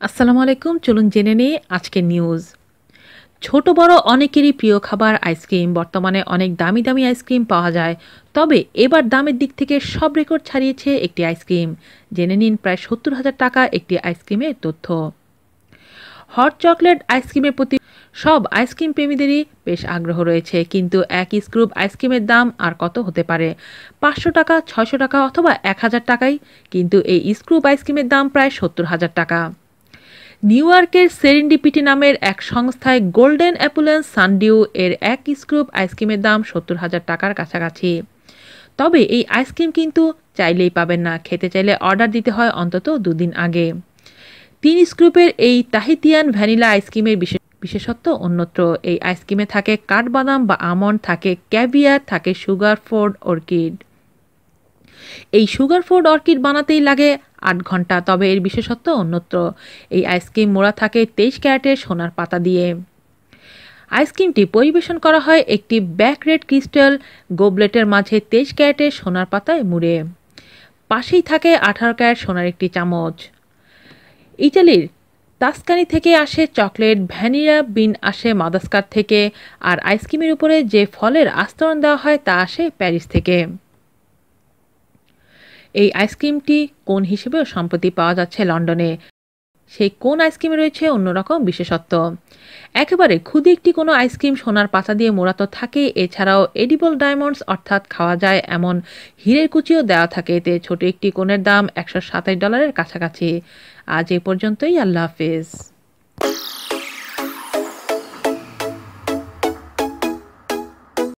আসসালামু আলাইকুম, চলুন জেনে নিই আজকের নিউজ ছোট বড় অনেকেরই প্রিয় খাবার আইসক্রিম, বর্তমানে অনেক দামি দামি আইসক্রিম পাওয়া যায়। তবে এবার দামের দিক থেকে সব রেকর্ড ছাড়িয়েছে একটি আইসক্রিম। জেনে নিন প্রায় সত্তর হাজার টাকা একটি আইসক্রিমের তথ্য। হট চকলেট আইসক্রিমের প্রতি সব আইসক্রিম প্রেমীদেরই বেশ আগ্রহ রয়েছে, কিন্তু এক স্ক্রুপ আইসক্রিমের দাম আর কত হতে পারে? পাঁচশো টাকা, ছয়শো টাকা অথবা এক হাজার টাকাই, কিন্তু এই স্ক্রুপ আইসক্রিমের দাম প্রায় সত্তর হাজার টাকা। নিউ ইয়র্কের সেরেন্ডিপিটি নামের এক সংস্থায় গোল্ডেন অ্যাপুলেন্স সানডিউ এর এক স্ক্রুপ আইসক্রিমের দাম সত্তর হাজার টাকার কাছাকাছি। তবে এই আইসক্রিম কিন্তু চাইলেই পাবেন না, খেতে চাইলে অর্ডার দিতে হয় অন্তত দুদিন আগে। তিন স্ক্রুপের এই তাহিতিয়ান ভ্যানিলা আইসক্রিমের বিশেষ বিশেষত্ব অন্যত্র। এই আইসক্রিমে থাকে কাঠবাদাম বা আমন্ড, থাকে ক্যাভিয়ার, থাকে সুগার ফোর্ড অর্কিড এই সুগার ফোর্ড অর্কিড বানাতেই লাগে আট ঘণ্টা। তবে এর বিশেষত্ব, অন্যত্র এই আইসক্রিম মোড়া থাকে তেইশ ক্যারেটের সোনার পাতা দিয়ে। আইসক্রিমটি পরিবেশন করা হয় একটি ব্যাক রেড ক্রিস্টাল গোবলেটের মাঝে তেইশ ক্যারেটের সোনার পাতায় মুড়ে। পাশেই থাকে আঠারো ক্যারেট সোনার একটি চামচ। ইটালির তাস্কানি থেকে আসে চকলেট, ভ্যানিলা বিন আসে মাদাস্কার থেকে, আর আইসক্রিমের উপরে যে ফলের আস্তরণ দেওয়া হয় তা আসে প্যারিস থেকে। এই আইসক্রিমটি কোন হিসেবেও সম্প্রতি পাওয়া যাচ্ছে লন্ডনে। সেই কোন আইসক্রিমে রয়েছে অন্যরকম বিশেষত্ব। একেবারে খুদি একটি কোনো আইসক্রিম সোনার পাতা দিয়ে মোড়াতো থাকে, এছাড়াও এডিবল ডায়মন্ডস অর্থাৎ খাওয়া যায় এমন হীরের কুচিও দেওয়া থাকে। এতে ছোট একটি কোণের দাম একশো সাতাশ ডলারের কাছাকাছি। আজ এ পর্যন্তই, আল্লাহ হাফিজ।